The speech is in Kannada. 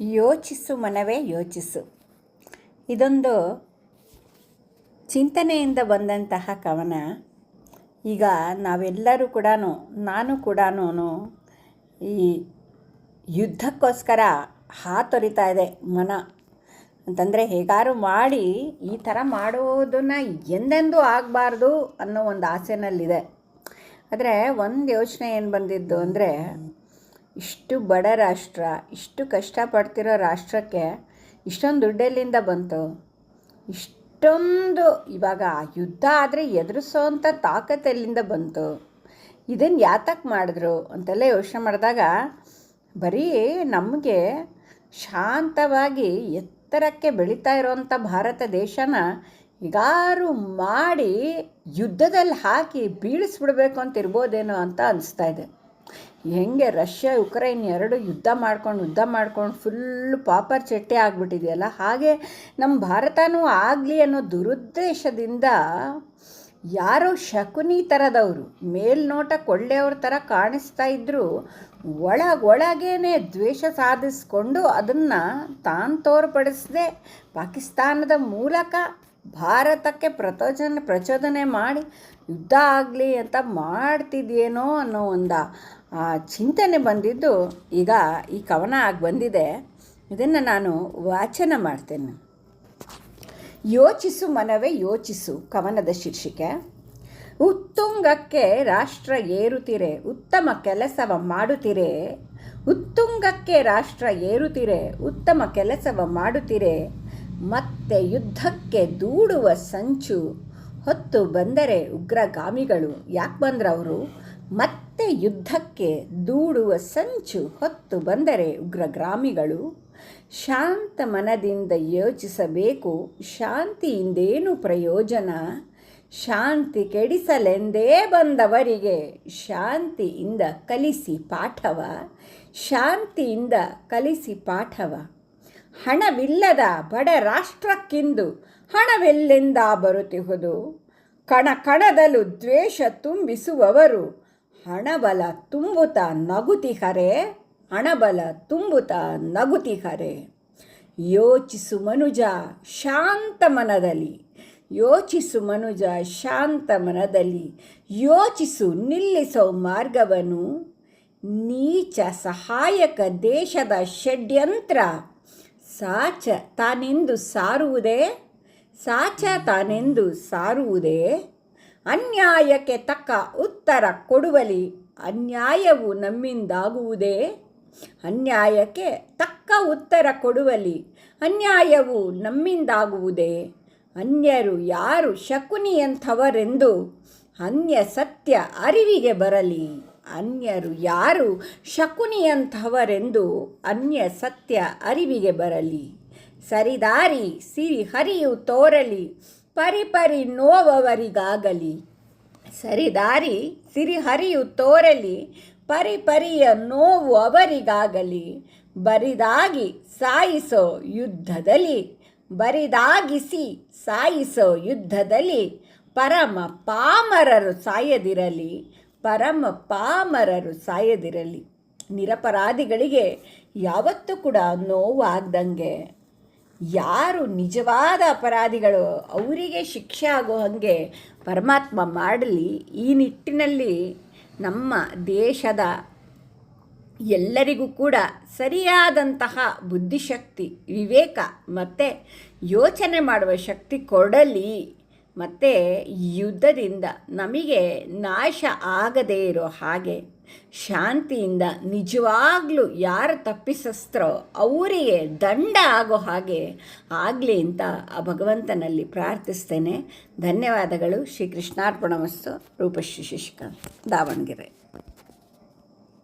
ಯೋಚಿಸು ಮನವೇ ಯೋಚಿಸು. ಇದೊಂದು ಚಿಂತನೆಯಿಂದ ಬಂದಂತಹ ಕವನ. ಈಗ ನಾವೆಲ್ಲರೂ ಕೂಡ ನಾನು ಕೂಡ ಈ ಯುದ್ಧಕ್ಕೋಸ್ಕರ ಹಾತೊರಿತಾ ಇದೆ ಮನ. ಅಂತಂದರೆ ಹೇಗಾರು ಮಾಡಿ ಈ ಥರ ಮಾಡೋದನ್ನು ಎಂದೆಂದೂ ಆಗಬಾರ್ದು ಅನ್ನೋ ಒಂದು ಆಸೆನಲ್ಲಿದೆ. ಆದರೆ ಒಂದು ಯೋಚನೆ ಏನು ಬಂದಿದ್ದು ಅಂದರೆ ಇಷ್ಟು ಬಡ ರಾಷ್ಟ್ರ, ಇಷ್ಟು ಕಷ್ಟಪಡ್ತಿರೋ ರಾಷ್ಟ್ರಕ್ಕೆ ಇಷ್ಟೊಂದು ದುಡ್ಡೆಲ್ಲಿಂದ ಬಂತು. ಇಷ್ಟೊಂದು ಇವಾಗ ಯುದ್ಧ ಆದರೆ ಎದುರಿಸೋವಂಥ ತಾಕತ್ತೆಲ್ಲಿಂದ ಬಂತು? ಇದನ್ನು ಯಾತಕ್ಕೆ ಮಾಡಿದ್ರು ಅಂತೆಲ್ಲ ಯೋಚನೆ ಮಾಡಿದಾಗ ಬರೀ ನಮಗೆ ಶಾಂತವಾಗಿ ಎತ್ತರಕ್ಕೆ ಬೆಳೀತಾ ಇರೋವಂಥ ಭಾರತ ದೇಶನ ಈಗಾರು ಮಾಡಿ ಯುದ್ಧದಲ್ಲಿ ಹಾಕಿ ಬೀಳಿಸ್ಬಿಡ್ಬೇಕು ಅಂತ ಇರ್ಬೋದೇನೋ ಅಂತ ಅನಿಸ್ತಾ ಇದೆ. ಹೆಂಗೆ ರಷ್ಯಾ ಯುಕ್ರೈನ್ ಎರಡು ಯುದ್ಧ ಮಾಡ್ಕೊಂಡು ಯುದ್ಧ ಮಾಡ್ಕೊಂಡು ಫುಲ್ಲು ಪಾಪರ್ ಚಟ್ಟೆ ಆಗಿಬಿಟ್ಟಿದೆಯಲ್ಲ? ಹಾಗೆ ನಮ್ಮ ಭಾರತನೂ ಆಗಲಿ ಅನ್ನೋ ದುರುದ್ದೇಶದಿಂದ ಯಾರೋ ಶಕುನಿ ಥರದವರು ಮೇಲ್ನೋಟ ಕೊಳ್ಳೆಯವ್ರ ಥರ ಕಾಣಿಸ್ತಾ ಇದ್ದರೂ ಒಳಗೊಳಗೇನೆ ದ್ವೇಷ ಸಾಧಿಸ್ಕೊಂಡು ಅದನ್ನು ತಾನು ತೋರ್ಪಡಿಸದೆ ಪಾಕಿಸ್ತಾನದ ಮೂಲಕ ಭಾರತಕ್ಕೆ ಪ್ರಚೋದನೆ ಪ್ರಚೋದನೆ ಮಾಡಿ ಯುದ್ಧ ಆಗಲಿ ಅಂತ ಮಾಡ್ತಿದ್ಯೇನೋ ಅನ್ನೋ ಒಂದು ಚಿಂತನೆ ಬಂದಿದ್ದು ಈಗ ಈ ಕವನ ಆಗಿ ಬಂದಿದೆ. ಇದನ್ನು ನಾನು ವಾಚನ ಮಾಡ್ತೇನೆ. ಯೋಚಿಸು ಮನವೇ ಯೋಚಿಸು ಕವನದ ಶೀರ್ಷಿಕೆ. ಉತ್ತುಂಗಕ್ಕೆ ರಾಷ್ಟ್ರ ಏರುತ್ತಿರೆ ಉತ್ತಮ ಕೆಲಸವ ಮಾಡುತ್ತಿರೆ. ಉತ್ತುಂಗಕ್ಕೆ ರಾಷ್ಟ್ರ ಏರುತ್ತಿರೆ ಉತ್ತಮ ಕೆಲಸವ ಮಾಡುತ್ತಿರೆ. ಮತ್ತೆ ಯುದ್ಧಕ್ಕೆ ದೂಡುವ ಸಂಚು ಹೊತ್ತು ಬಂದರೆ ಉಗ್ರಗಾಮಿಗಳು. ಯಾಕೆ ಬಂದ್ರವರು? ಮತ್ತೆ ಯುದ್ಧಕ್ಕೆ ದೂಡುವ ಸಂಚು ಹೊತ್ತು ಬಂದರೆ ಉಗ್ರಗಾಮಿಗಳು. ಶಾಂತ ಮನದಿಂದ ಯೋಚಿಸಬೇಕು. ಶಾಂತಿಯಿಂದೇನು ಪ್ರಯೋಜನ? ಶಾಂತಿ ಕೆಡಿಸಲೆಂದೇ ಬಂದವರಿಗೆ ಶಾಂತಿಯಿಂದ ಕಲಿಸಿ ಪಾಠವ. ಶಾಂತಿಯಿಂದ ಕಲಿಸಿ ಪಾಠವ. ಹಣವಿಲ್ಲದ ಬಡ ರಾಷ್ಟ್ರಕ್ಕಿಂದು ಹಣವೆಲ್ಲೆಂದ ಬರುತ್ತಿಹುದು? ಕಣ ಕಣದಲು ದ್ವೇಷ ತುಂಬಿಸುವವರು, ಹಣಬಲ ತುಂಬುತ್ತ ನಗುತಿಹರೆ, ಹಣಬಲ ತುಂಬುತ್ತ ನಗುತಿಹರೆ. ಯೋಚಿಸು ಮನುಜ ಶಾಂತ ಮನದಲ್ಲಿ, ಯೋಚಿಸು ಮನುಜ ಶಾಂತ ಮನದಲ್ಲಿ, ಯೋಚಿಸು ನಿಲ್ಲಿಸೋ ಮಾರ್ಗವನ್ನು ನೀಚ ಸಹಾಯಕ ದೇಶದ ಷಡ್ಯಂತ್ರ. ಸಾಚ ತಾನೆಂದು ಸಾರುವುದೇ? ಸಾಚ ತಾನೆಂದು ಸಾರುವುದೇ? ಅನ್ಯಾಯಕ್ಕೆ ತಕ್ಕ ಉತ್ತರ ಕೊಡುವಲಿ ಅನ್ಯಾಯವು ನಮ್ಮಿಂದಾಗುವುದೇ? ಅನ್ಯಾಯಕ್ಕೆ ತಕ್ಕ ಉತ್ತರ ಕೊಡುವಲಿ ಅನ್ಯಾಯವು ನಮ್ಮಿಂದಾಗುವುದೇ? ಅನ್ಯರು ಯಾರು ಶಕುನಿಯಂಥವರೆಂದು ಅನ್ಯ ಸತ್ಯ ಅರಿವಿಗೆ ಬರಲಿ. ಅನ್ಯರು ಯಾರು ಶಕುನಿಯಂಥವರೆಂದು ಅನ್ಯ ಸತ್ಯ ಅರಿವಿಗೆ ಬರಲಿ. ಸರಿದಾರಿ ಸಿರಿ ಹರಿಯು ತೋರಲಿ, ಪರಿಪರಿ ನೋವವರಿಗಾಗಲಿ. ಸರಿದಾರಿ ಸಿರಿಹರಿಯು ತೋರಲಿ, ಪರಿಪರಿಯ ನೋವು ಅವರಿಗಾಗಲಿ. ಬರಿದಾಗಿ ಸಾಯಿಸೋ ಯುದ್ಧದಲ್ಲಿ, ಬರಿದಾಗಿಸಿ ಸಾಯಿಸೋ ಯುದ್ಧದಲ್ಲಿ ಪರಮ ಪಾಮರರು ಸಾಯದಿರಲಿ. ಪರಮ ಪಾಮರರು ಸಾಯದಿರಲಿ. ನಿರಪರಾಧಿಗಳಿಗೆ ಯಾವತ್ತೂ ಕೂಡ ನೋವಾಗ್ದಂಗೆ. ಯಾರು ನಿಜವಾದ ಅಪರಾಧಿಗಳು ಅವರಿಗೆ ಶಿಕ್ಷೆ ಆಗೋ ಹಾಗೆ ಪರಮಾತ್ಮ ಮಾಡಲಿ. ಈ ನಿಟ್ಟಿನಲ್ಲಿ ನಮ್ಮ ದೇಶದ ಎಲ್ಲರಿಗೂ ಕೂಡ ಸರಿಯಾದಂತಹ ಬುದ್ಧಿಶಕ್ತಿ, ವಿವೇಕ ಮತ್ತು ಯೋಚನೆ ಮಾಡುವ ಶಕ್ತಿ ಕೊಡಲಿ. ಮತ್ತು ಯುದ್ಧದಿಂದ ನಮಗೆ ನಾಶ ಆಗದೇ ಇರೋ ಹಾಗೆ ಶಾಂತಿಯಿಂದ ನಿಜವಾಗ್ಲೂ ಯಾರು ತಪ್ಪಿಸಸ್ತ್ರೋ ಅವರಿಗೆ ದಂಡ ಆಗೋ ಹಾಗೆ ಆಗಲಿ ಅಂತ ಆ ಭಗವಂತನಲ್ಲಿ ಪ್ರಾರ್ಥಿಸ್ತೇನೆ. ಧನ್ಯವಾದಗಳು. ಶ್ರೀ ಕೃಷ್ಣಾರ್ಪಣ ವಸ್ತು ರೂಪಶ್ರೀ ಶಶಿಕಾಂತ್ ದಾವಣಗೆರೆ.